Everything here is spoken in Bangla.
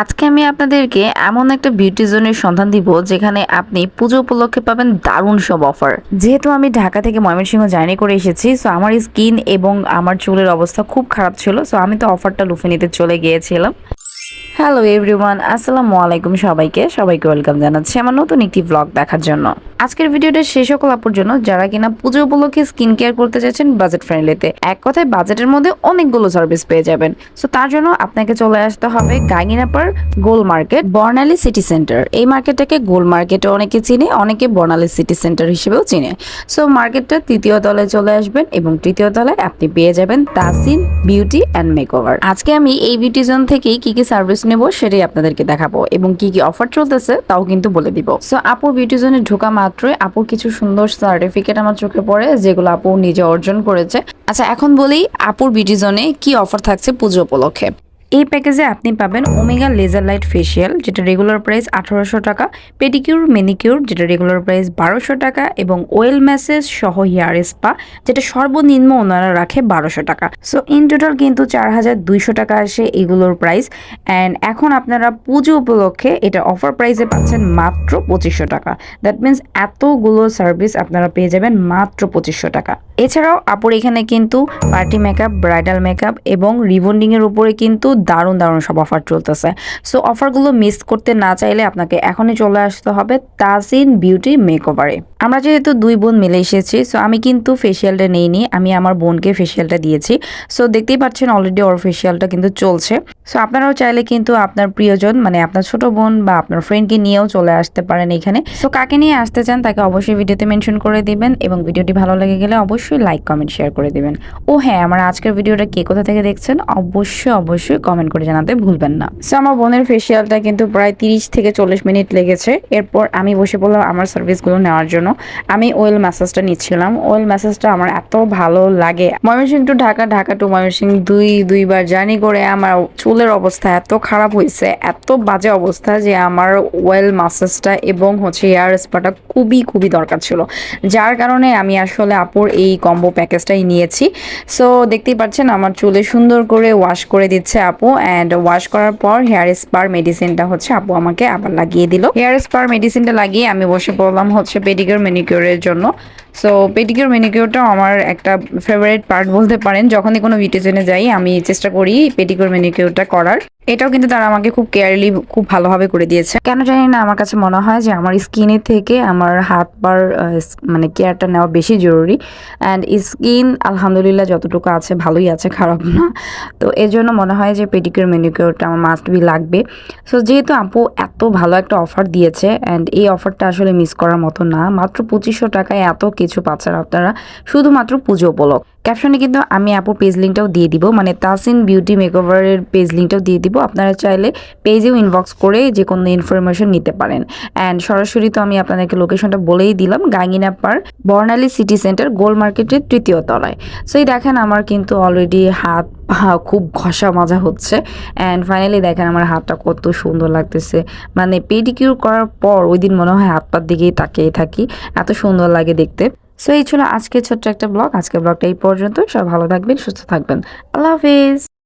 আজকে আমি আপনাদেরকে এমন একটা বিউটি জোনের সন্ধান দিব যেখানে আপনি পুজো উপলক্ষে পাবেন দারুণ সব অফার যেহেতু আমি ঢাকা থেকে ময়মনসিংহ জার্নি করে এসেছি সো আমার স্কিন এবং আমার চুলের অবস্থা খুব খারাপ ছিল সো আমি তো অফারটা লুফে নিতে চলে গিয়েছিলাম। হ্যালো এভরিওয়ান আসসালামু আলাইকুম সবাইকে। সবাইকে ওয়েলকাম জানাচ্ছি আমার নতুন একটি ব্লগ দেখার জন্য। আজকের ভিডিওটা সেই সকল আপুর জন্য যারা কিনা পুজো উপলক্ষে স্কিন কেয়ার করতে চাচ্ছেন বাজেট ফ্রেন্ডলিতে এক কথায় বাজেটের মধ্যে অনেকগুলো সার্ভিস পেয়ে যাবেন। সো তার জন্য আপনাকে চলে আসতে হবে Ganginapar Gol market, Barnali city centre এই মার্কেটটাকে গোল মার্কেটে অনেকে চিনে, অনেকে বর্ণালী সিটি সেন্টার হিসেবেও চিনে। সো মার্কেটটা তৃতীয় তলায় চলে আসবেন এবং তৃতীয় তলায় আপনি পেয়ে যাবেন তাসিন বিউটি অ্যান্ড মেকওভার আজকে আমি এই বিউটি জোন থেকেই কি কি সার্ভিস নেব, সেটাই আপনাদেরকে দেখাবো। এবং কি কি অফার চলতেছে, তাও কিন্তু বলে দিব। সো আপুর বিউটি জোনে ঢোকা মাত্রই আপুর কিছু সুন্দর সার্টিফিকেট আমার চোখে পড়ে, যেগুলো আপু নিজে অর্জন করেছে। আচ্ছা এখন বলি, আপুর বিউটি জোনে কি অফার থাকছে পুজো উপলক্ষে? এই প্যাকেজে আপনি পাবেন ওমেগা লেজার লাইট ফেসিয়াল যেটা রেগুলার প্রাইস আঠারোশো টাকা। পেডিকিউর মেনিকিউর যেটা রেগুলার প্রাইস বারোশো টাকা। এবং ওয়েল ম্যাসেজ সহ হেয়ার স্পা যেটা সর্বনিম্ন ওনারা রাখে বারোশো টাকা। সো ইন টোটাল কিন্তু চার হাজার দুইশো টাকা আসে এগুলোর প্রাইস অ্যান্ড এখন আপনারা পুজো উপলক্ষে এটা অফার প্রাইসে পাচ্ছেন মাত্র পঁচিশশো টাকা। দ্যাট মিন্স এতগুলো সার্ভিস আপনারা পেয়ে যাবেন মাত্র পঁচিশশো টাকা। এছাড়াও আপুর এখানে কিন্তু পার্টি মেকআপ ব্রাইডাল মেকআপ এবং রিবন্ডিংয়ের উপরে কিন্তু দারুণ দারুণ সব অফার চলতেছে। সো অফারগুলো মিস করতে না চাইলে আপনাকে এখনই চলে আসতে হবে তাজিন বিউটি মেকওভারে আমরা যেহেতু দুই বোন মিলে এসেছি সো আমি কিন্তু ফেসিয়ালটা নিইনি, আমি আমার বোনকে ফেসিয়ালটা দিয়েছি। সো দেখতেই পাচ্ছেন অলরেডি ওর ফেসিয়ালটা কিন্তু চলছে। সো আপনারাও চাইলে কিন্তু আপনার প্রিয়জন মানে আপনার ছোট বোন বা আপনার ফ্রেন্ডকে নিয়েও চলে আসতে পারেন এখানে। সো কাকে নিয়ে আসতে চান তাকে অবশ্যই ভিডিওতে মেনশন করে দিবেন এবং ভিডিওটি ভালো লেগে গেলে অবশ্যই লাইক কমেন্ট শেয়ার করে দিবেন। ও হ্যাঁ আমার আজকের ভিডিওটা কে কোথা থেকে দেখছেন? অবশ্যই অবশ্যই কমেন্ট করে জানাতে ভুলবেন না। সো আমার বোনের ফেসিয়ালটা কিন্তু প্রায় তিরিশ থেকে চল্লিশ মিনিট লেগেছে। এরপর আমি বসে পড়লাম আমার সার্ভিসগুলো নেওয়ার জন্য। আমি অয়েল ম্যাসাজটা নিচ্ছিলাম। অয়েল ম্যাসাজটা আমার এত ভালো লাগে। ময়মনসিংহ টু ঢাকা ঢাকা টু ময়মনসিংহ দুই, দুইবার জার্নি করে আমার চুলের অবস্থা এত খারাপ হয়েছে। এত বাজে অবস্থা যে আমার অয়েল ম্যাসাজটা এবং হচ্ছে এয়ার স্পাটা খুবই খুবই দরকার ছিল। যার কারণে আমি আসলে আপুর এই কম্বো প্যাকেজটাই নিয়েছি। সো দেখতেই পাচ্ছেন আমার চুলে সুন্দর করে ওয়াশ করে দিচ্ছে আপু। অ্যান্ড ওয়াশ করার পর হেয়ার স্পার মেডিসিনটা হচ্ছে আপু আমাকে আবার লাগিয়ে দিল। হেয়ার স্পার মেডিসিনটা লাগিয়ে আমি বসে পড়লাম হচ্ছে পেডিকিউর মেনিকিউরের জন্য। সো পেডিকিউর মেনিকিউরটা আমার একটা ফেভারিট পার্ট বলতে পারেন। যখনই কোনো ভিটেজনে যাই, আমি চেষ্টা করি পেডিকিউর মেনিকিউরটা করার। এটাও কিন্তু তারা আমাকে খুব কেয়ারলি খুব ভালোভাবে করে দিয়েছে। কেন জানি না, আমার কাছে মনে হয় যে আমার স্কিনের থেকে আমার হাত পার মানে কেয়ারটা নেওয়া বেশি জরুরি। অ্যান্ড স্কিন আলহামদুলিল্লাহ, যতটুকু আছে, ভালোই আছে, খারাপ না। তো এর জন্য মনে হয় যে পেডিকিউর মেনিকিউরটা আমার মাস্ট বি লাগবে। সো যেহেতু আপু এত ভালো একটা অফার দিয়েছে অ্যান্ড এই অফারটা আসলে মিস করার মতো না, মাত্র পঁচিশশো টাকায় এত কিছু পাচ্ছেন আপনারা, শুধুমাত্র পুজো উপলক্ষ। ক্যাপশনে কিন্তু আমি আপু পেজ লিঙ্কটাও দিয়ে দিব। মানে তাসিন বিউটি মেকওভারের পেজ লিঙ্কটাও দিয়ে দিব। আপনারা চাইলে পেজেও ইনবক্স করে যে কোনো ইনফরমেশন নিতে পারেন। অ্যান্ড সরাসরি তো আমি আপনাদেরকে লোকেশনটা বলেই দিলাম Gangina park Barnali city centre Gol মার্কেটের তৃতীয় তলায়। সো এই দেখেন আমার কিন্তু অলরেডি হাত খুব ঘষা মাজা হচ্ছে। অ্যান্ড ফাইনালি দেখেন আমার হাতটা কত সুন্দর লাগতেছে। মানে পেডিকিউর করার পর ওই দিন মনে হয় হাত পার দিকেই তাকিয়ে থাকি। এত সুন্দর লাগে দেখতে। সো এই ছিল আজকে ছোট্ট একটা ব্লগ আজকে ব্লগটা এই পর্যন্ত সব ভালো থাকবেন, সুস্থ থাকবেন। আল্লাহ হাফিজ।